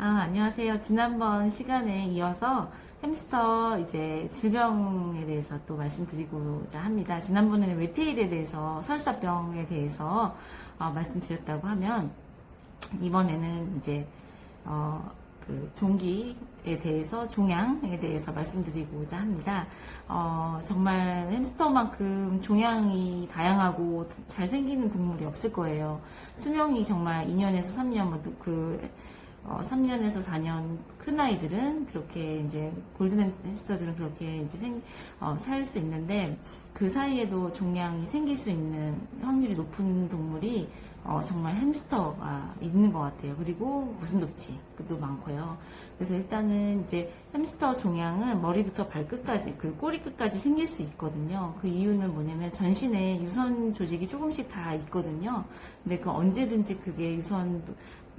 아, 안녕하세요. 지난번 시간에 이어서 햄스터 이제 질병에 대해서 또 말씀드리고자 합니다. 지난번에는 외태일에 대해서 설사병에 대해서 어, 말씀드렸다고 하면 이번에는 이제 어, 그 종기에 대해서 종양에 대해서 말씀드리고자 합니다. 어, 정말 햄스터만큼 종양이 다양하고 잘 생기는 동물이 없을 거예요. 수명이 정말 2년에서 3년 뭐그 어, 3년에서 4년 큰 아이들은 그렇게 이제 골든 햄스터들은 그렇게 이제 생, 어, 살 수 있는데 그 사이에도 종양이 생길 수 있는 확률이 높은 동물이 어, 정말 햄스터가 있는 것 같아요. 그리고 고슴도치도 많고요. 그래서 일단은 이제 햄스터 종양은 머리부터 발끝까지, 그 꼬리 끝까지 생길 수 있거든요. 그 이유는 뭐냐면 전신에 유선 조직이 조금씩 다 있거든요. 근데 그 언제든지 그게 유선,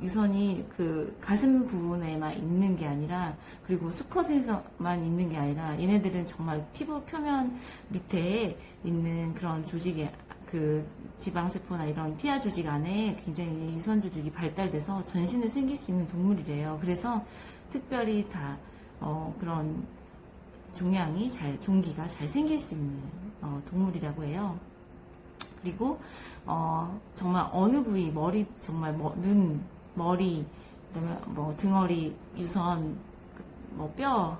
유선이 그 가슴 부분에만 있는 게 아니라 그리고 수컷에서만 있는 게 아니라 얘네들은 정말 피부 표면 밑에 있는 그런 조직이 그 지방세포나 이런 피하 조직 안에 굉장히 유선 조직이 발달돼서 전신에 생길 수 있는 동물이래요. 그래서 특별히 다 어, 그런 종양이 잘 종기가 잘 생길 수 있는 어, 동물이라고 해요. 그리고 어, 정말 어느 부위 머리 정말 뭐, 눈 머리 그다음에 뭐 등허리 유선 뭐 뼈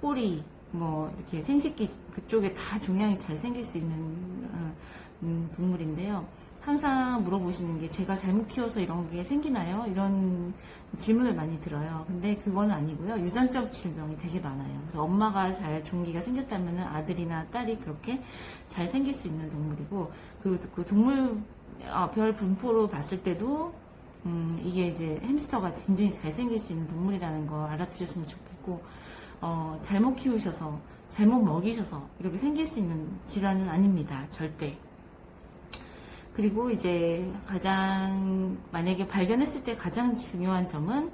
꼬리 뭐 이렇게 생식기 그쪽에 다 종양이 잘 생길 수 있는 어, 음, 동물인데요. 항상 물어보시는 게 제가 잘못 키워서 이런 게 생기나요? 이런 질문을 많이 들어요. 근데 그건 아니고요. 유전적 질병이 되게 많아요. 그래서 엄마가 잘 종기가 생겼다면 아들이나 딸이 그렇게 잘 생길 수 있는 동물이고 그리고 그 동물 어, 별 분포로 봤을 때도 음, 이게 이제 햄스터가 굉장히 잘 생길 수 있는 동물이라는 거 알아두셨으면 좋겠고 어, 잘못 키우셔서 잘못 먹이셔서 이렇게 생길 수 있는 질환은 아닙니다. 절대. 그리고 이제 가장 만약에 발견했을 때 가장 중요한 점은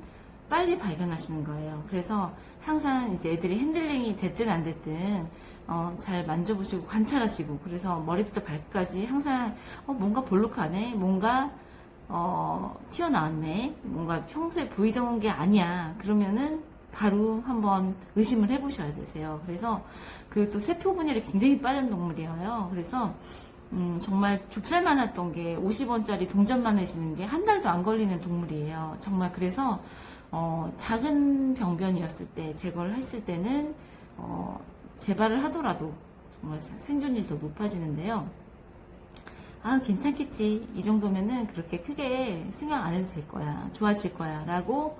빨리 발견하시는 거예요. 그래서 항상 이제 애들이 핸들링이 됐든 안 됐든 어, 잘 만져보시고 관찰하시고 그래서 머리부터 발끝까지 항상 어, 뭔가 볼록하네, 뭔가 어, 튀어나왔네, 뭔가 평소에 보이던 게 아니야. 그러면은 바로 한번 의심을 해보셔야 되세요. 그래서 그 또 세포 분열이 굉장히 빠른 동물이에요. 그래서 음, 정말 좁쌀 많았던 게 50원짜리 동전만 해시는 게 한 달도 안 걸리는 동물이에요. 정말 그래서 어, 작은 병변이었을 때 제거를 했을 때는 어, 재발을 하더라도 정말 생존율도 높아지는데요. 아, 괜찮겠지. 이 정도면은 그렇게 크게 생각 안 해도 될 거야. 좋아질 거야. 라고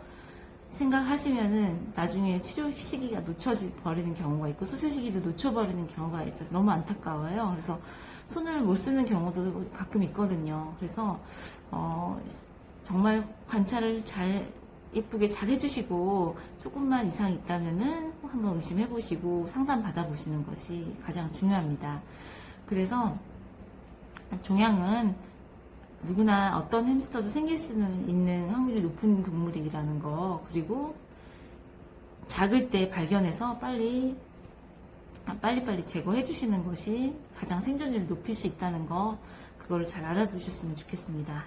생각하시면은 나중에 치료 시기가 놓쳐져 버리는 경우가 있고 수술 시기도 놓쳐버리는 경우가 있어서 너무 안타까워요. 그래서 손을 못 쓰는 경우도 가끔 있거든요. 그래서 어, 정말 관찰을 잘 예쁘게 잘 해주시고 조금만 이상이 있다면은 한번 의심해 보시고 상담 받아 보시는 것이 가장 중요합니다. 그래서 종양은 누구나 어떤 햄스터도 생길 수는 있는 확률이 높은 동물이라는 거 그리고 작을 때 발견해서 빨리 빨리빨리 제거해 주시는 것이 가장 생존율을 높일 수 있다는 거 그걸 잘 알아두셨으면 좋겠습니다.